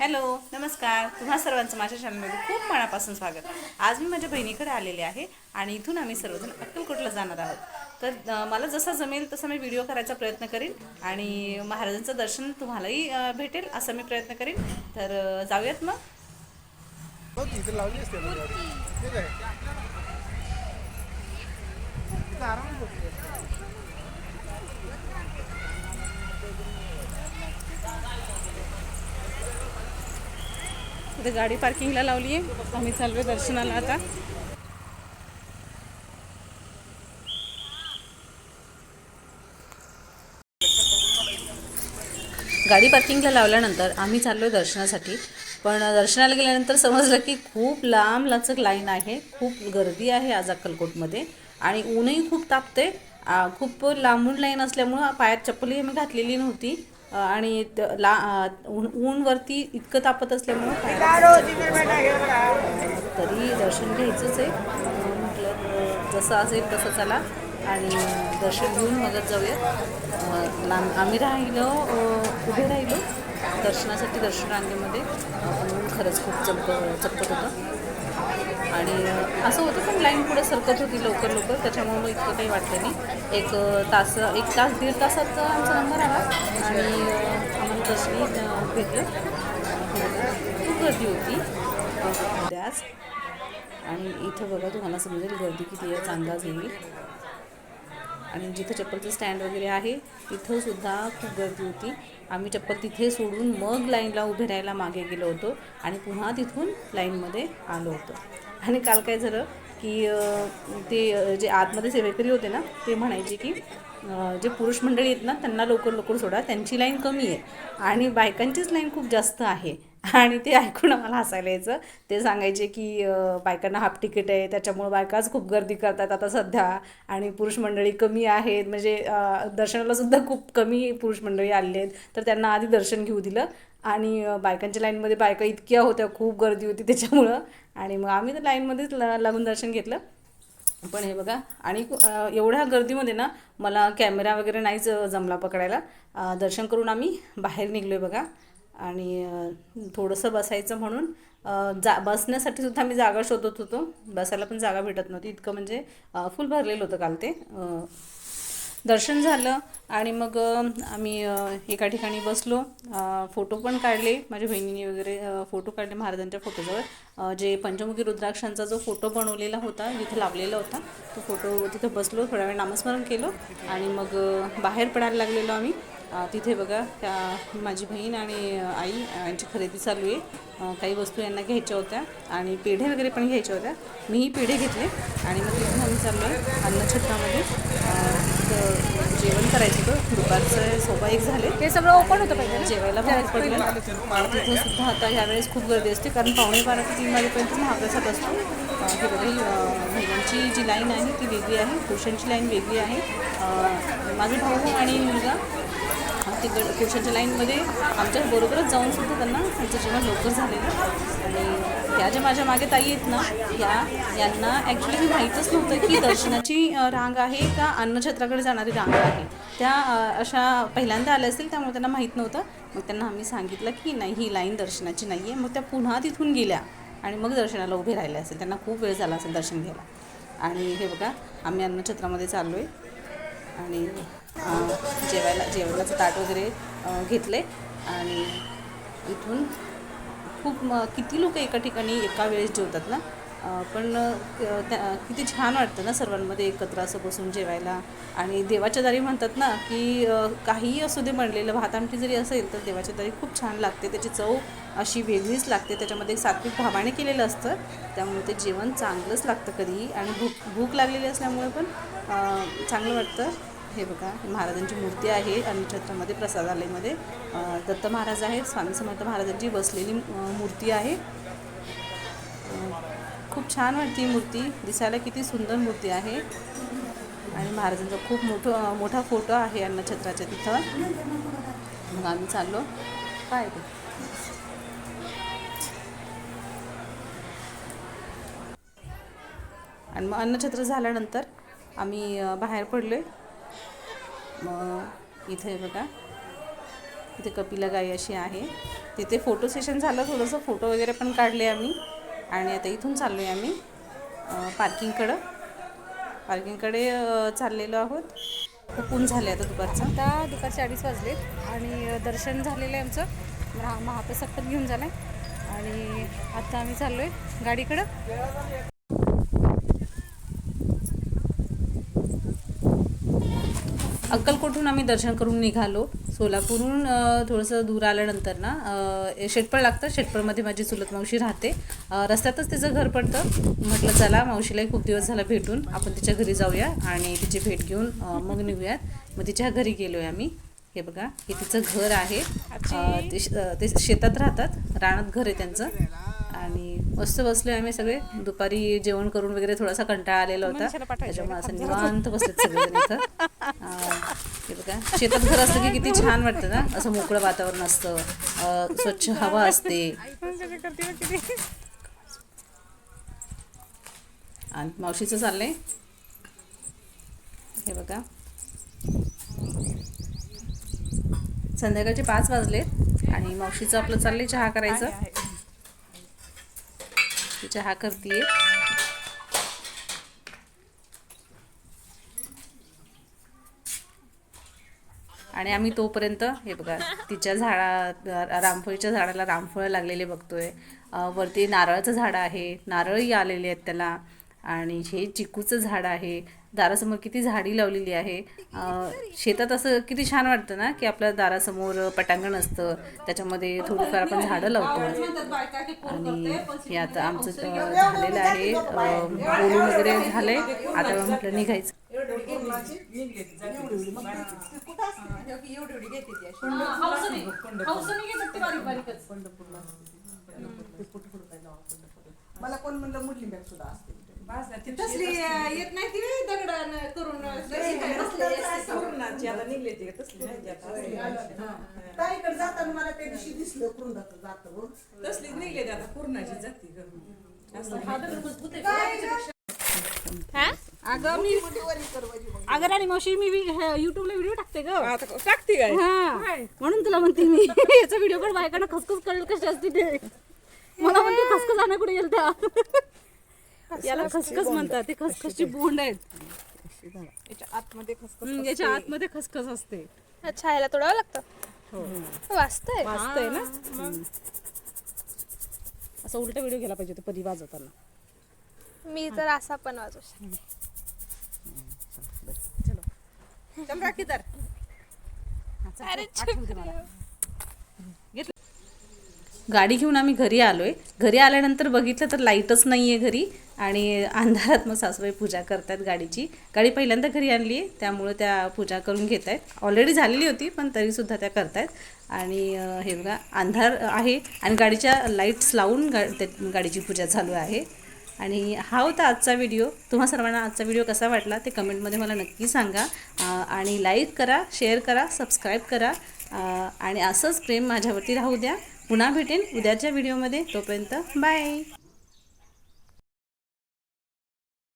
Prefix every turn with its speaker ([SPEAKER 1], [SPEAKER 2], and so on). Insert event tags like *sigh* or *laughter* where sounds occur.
[SPEAKER 1] Hello नमस्कार. तुम्हा सर्वांचं माझ्या चॅनलमध्ये खूप मनापासून स्वागत. आज मी माझ्या बहिणीकडे आलेले आहे आणि इथून आम्ही सर्वजण अक्कलकोटला जाणार आहोत. तर मला जसा जमेल तसा मी व्हिडिओ करायचा प्रयत्न करीन आणि महाराजांचं दर्शन तुम्हालाही भेटेल असा मी प्रयत्न करीन. तर जाऊयात मग
[SPEAKER 2] बघ इथे गाडी इथं
[SPEAKER 1] गाडी पार्किंगला लावली आहे. आम्ही चाललो आहे दर्शनाला आता. गाडी पार्किंगला लावल्यानंतर आम्ही चाललो आहे दर्शनासाठी. पण दर्शनाला गेल्यानंतर समजलं की खूप लांब लाचक लाईन आहे. खूप गर्दी आहे आज अक्कलकोटमध्ये. आणि ऊनही खूप तापते खूप लांबून लाईन असल्यामुळं पायात चप्पलही आम्ही घातलेली नव्हती. आणि ला ऊन ऊनवरती इतकं तापत असल्यामुळं तरी दर्शन घ्यायचंच आहे. म्हटलं जसं असेल तसं चला. आणि दर्शन घेऊन मगच जाऊयात. लांब आम्ही राहिलो उभे राहिलो दर्शनासाठी दर्शन रांगेमध्ये ऊन खरंच खूप चमक चपकत होतं. आणि असं होतं पण लाईन पुढे सरकत होती लवकर लवकर. त्याच्यामुळे मग इतकं काही वाटलं नाही. एक तास एक तास दीड तासात आमचा नंबर आला आणि आम्हाला दर्शनी भेटलं. खूप गर्दी होती. अं, आणि इथं बघा तुम्हाला समजेल गर्दी किती आहे अंदाज येईल आणि जिथं चप्पलचं स्टँड वगैरे आहे तिथं सुद्धा खूप गर्दी होती. आम्ही चप्पल तिथे सोडून मग लाईनला उभे राहायला मागे गेलो होतो आणि पुन्हा तिथून लाईनमध्ये आलो होतो. आणि काल काय झालं की ते जे आतमध्ये सेवेकरी होते ना ते म्हणायचे की जे पुरुष मंडळी आहेत ना त्यांना लवकर लवकर सोडा त्यांची लाईन कमी आहे. आणि बायकांचीच लाईन खूप जास्त आहे. आणि ते ऐकून आम्हाला हसायला यायचं. ते सांगायचे की बायकांना हाफ तिकीट आहे त्याच्यामुळे बायकाच खूप गर्दी करतात आता सध्या. आणि पुरुष मंडळी कमी आहेत. म्हणजे दर्शनाला सुद्धा खूप कमी पुरुष मंडळी आले आहेत. तर त्यांना आधी दर्शन घेऊ दिलं. आणि बायकांच्या लाईनमध्ये बायका इतक्या होत्या खूप गर्दी होती त्याच्यामुळं. आणि मग आम्ही तर लाईनमध्येच ला लागून दर्शन घेतलं. पण हे बघा आणि एवढ्या गर्दीमध्ये ना मला कॅमेरा वगैरे नाहीच जमला पकडायला. दर्शन करून आम्ही बाहेर निघलो आहे बघा. आणि थोडंसं बसायचं म्हणून जा बसण्यासाठी सुद्धा मी जागा शोधत होतो. बसायला पण जागा भेटत नव्हती. इतकं म्हणजे फुल भरलेलं होतं काल ते. दर्शन झालं आणि मग आम्ही एका ठिकाणी बसलो. फोटो पण काढले. माझ्या बहिणीने वगैरे फोटो काढले महाराजांच्या फोटोजवळ जे पंचमुखी रुद्राक्षांचा जो फोटो बनवलेला होता जिथे लावलेला होता तो फोटो तिथं बसलो. थोड्या वेळ नामस्मरण केलो आणि मग बाहेर पडायला लागलेलो आम्ही. तिथे बघा त्या माझी बहीण आणि आई यांची खरेदी चालू आहे. काही वस्तू यांना घ्यायच्या होत्या आणि पेढे वगैरे पण घ्यायच्या होत्या. मीही पेढे घेतले आणि मग तिथून आम्ही चाललो आहे अन्नछत्रामध्ये. जेवण करायचं होतं. दुपारचं सोबा एक झाले.
[SPEAKER 3] हे सगळं ओपन होतं पाहिजे
[SPEAKER 1] जेवायला बाहेर पडलं. तिथं सुद्धा आता ह्यावेळेस खूप गर्दी असते कारण पावणे बारा ते तीन वाजेपर्यंत महाप्रसाद असतो. महिलांची जी लाईन आहे ती वेगळी आहे. पुरुषांची लाईन वेगळी आहे. माझा भाऊ आणि मुलगा तिकड पुरुषांच्या लाईनमध्ये आमच्या बरोबरच जाऊन सुद्धा त्यांना त्यांचं जेवण लवकर झालेलं. आणि त्या ज्या माझ्या मागे ताई आहेत ना या यांना ॲक्च्युली मी माहीतच नव्हतं की दर्शनाची रांग आहे का अन्नछत्राकडे जाणारी रांग आहे. त्या अशा पहिल्यांदा आल्या असतील त्यामुळे त्यांना माहीत नव्हतं. मग त्यांना आम्ही सांगितलं की नाही ही लाईन दर्शनाची नाही आहे मग त्या पुन्हा तिथून गेल्या आणि मग दर्शनाला उभे राहिले असेल. त्यांना खूप वेळ झाला असेल दर्शन घ्यायला. आणि हे बघा आम्ही अन्नछत्रामध्ये चाललो आहे आणि जेवायला जेवणाचं ताट वगैरे घेतले. आणि इथून खूप म किती लोक एका ठिकाणी एका वेळेस जेवतात ना? पण त्या- किती छान वाटतं ना सर्वांमध्ये एकत्र असं बसून जेवायला. आणि देवाच्या दारी म्हणतात ना की काहीही असू दे म्हणलेलं भात आमटी जरी असेल तर देवाच्या दारी खूप छान लागते. त्याची चव अशी वेगळीच लागते. त्याच्यामध्ये सात्विक भावाने केलेलं असतं. त्यामुळे ते जेवण चांगलंच लागतं कधीही. आणि भूक भूक लागलेली असल्यामुळे पण चांगलं वाटतं. हे बघा महाराजांची मूर्ती आहे अन्नछत्रामध्ये प्रसादालयमध्ये दत्त महाराज आहेत स्वामी समर्थ महाराजांची बसलेली मूर्ती आहे. खूप छान वाटते मूर्ती दिसायला किती सुंदर मूर्ती आहे. आणि महाराजांचा खूप मोठं मोठा फोटो आहे अन्नछत्राच्या तिथं. मग आम्ही चाललो. काय ते? आणि मग अन्नछत्र झाल्यानंतर आम्ही बाहेर पडलो मग इथे बघा इथे कपिला गाई अशी आहे. तिथे फोटो सेशन झालं थोडंसं फोटो वगैरे पण काढले आम्ही. आणि आता इथून चाललो आहे आम्ही पार्किंगकडं पार्किंगकडे चाललेलो आहोत. खूप ऊन झाले आता दुपारचं. आता दुपारचे अडीच वाजलेत आणि दर्शन झालेलं आहे आमचं. महा महाप्रसाद घेऊन झालं आहे आणि आता आम्ही चाललो आहे गाडीकडं. अक्कलकोटहून आम्ही दर्शन करून निघालो. सोलापूरहून थोडंसं दूर आल्यानंतर ना शेटपळ लागतं. शेटपळमध्ये माझी चुलत मावशी राहते. रस्त्यातच तिचं घर पडतं. म्हटलं चला मावशीलाही खूप दिवस झाला भेटून आपण तिच्या घरी जाऊया आणि तिची भेट घेऊन मग निघूयात. मग तिच्या घरी गेलो आहे आम्ही. हे बघा हे तिचं घर आहे. ते ते शेतात राहतात. रानात घर आहे त्यांचं. आणि मस्त बसलो आम्ही सगळे. दुपारी जेवण करून वगैरे थोडासा कंटाळा आलेला होता. त्याच्यामुळे असं निवांत बसलेत सगळेजण इथं. का? शेतात घर असलं की किती छान वाटतं ना? असं मोकळं वातावरण असतं स्वच्छ हवा असते. आणि मावशीचं चाललंय? हे बघा. संध्याकाळचे पाच वाजलेत आणि मावशीचं आपलं चाललंय चहा करायचं. चहा करतीये. आणि आम्ही तोपर्यंत हे बघा तिच्या झाडा रामफळीच्या झाडाला रामफळं लागलेले बघतोय. वरती नारळाचं झाड आहे. नारळही आलेले आहेत त्याला. आणि हे चिकूचं झाड आहे. दारासमोर किती झाडी लावलेली आहे. शेतात असं किती छान वाटतं ना की आपल्या दारासमोर पटांगण असतं. त्याच्यामध्ये थोडीफार आपण झाडं लावतो. आणि हे आता आमचं झालेलं आहे. बोलून वगैरे झालंय. आता म्हटलं निघायचं.
[SPEAKER 3] मला कोण म्हणलं मुरली बॅग सुद्धा असते
[SPEAKER 4] तसली अं, येत नाही ती दगडानं करून तशी काय
[SPEAKER 5] पूर्णाची आता निघले तसली नाही ती आता.
[SPEAKER 3] ताईकडे जाताना मला त्या दिवशी दिसलं कृंदाचं जात
[SPEAKER 5] तसलीच निघले ती आता पूर्णाची जाती करून असं
[SPEAKER 1] अगं मी अगं राणी मावशी मी युट्यूबला व्हिडिओ टाकते ग.
[SPEAKER 5] आता टाकते काय?
[SPEAKER 1] हा. म्हणून तुला म्हणते मी. *laughs* याचा व्हिडिओ पण बायकांना खसखस कळलं कशी असते ते. मला म्हणते खसखस आणा कुठे गेल त्या याला खसखस म्हणतात ते खसखसची बोंड. आहेत.
[SPEAKER 5] याच्या आतमध्ये खसखस
[SPEAKER 1] हम्म, याच्या आतमध्ये खसखस असते.
[SPEAKER 6] अच्छा ह्याला तोडावं लागतं? वाचतंय.
[SPEAKER 1] वाचतंय ना? असं उलटा व्हिडिओ घ्यायला पाहिजे होता पदी वाजवताना.
[SPEAKER 6] मी तर असा पण वाजू शकते.
[SPEAKER 5] तर.
[SPEAKER 1] गाडी घेऊन आम्ही घरी आलोय. घरी आल्यानंतर बघितलं तर लाईटच नाही आहे घरी. आणि अंधारात मग सासूबाई पूजा करतात गाडीची. गाडी पहिल्यांदा घरी आणली आहे त्यामुळे त्या पूजा करून घेत आहेत ऑलरेडी झालेली होती पण तरीसुद्धा त्या करतायत. आणि हे बघा अंधार आहे आणि गाडीच्या लाईट्स लावून गा गाडीची पूजा चालू आहे. आणि हा होता आजचा व्हिडिओ तुम्हा सर्वांना आजचा व्हिडिओ कसा वाटला ते कमेंटमध्ये मला नक्की सांगा. आणि लाईक करा शेअर करा सबस्क्राईब करा. आणि असंच प्रेम माझ्यावरती राहू द्या. पुन्हा भेटेन उद्याच्या व्हिडिओमध्ये तोपर्यंत बाय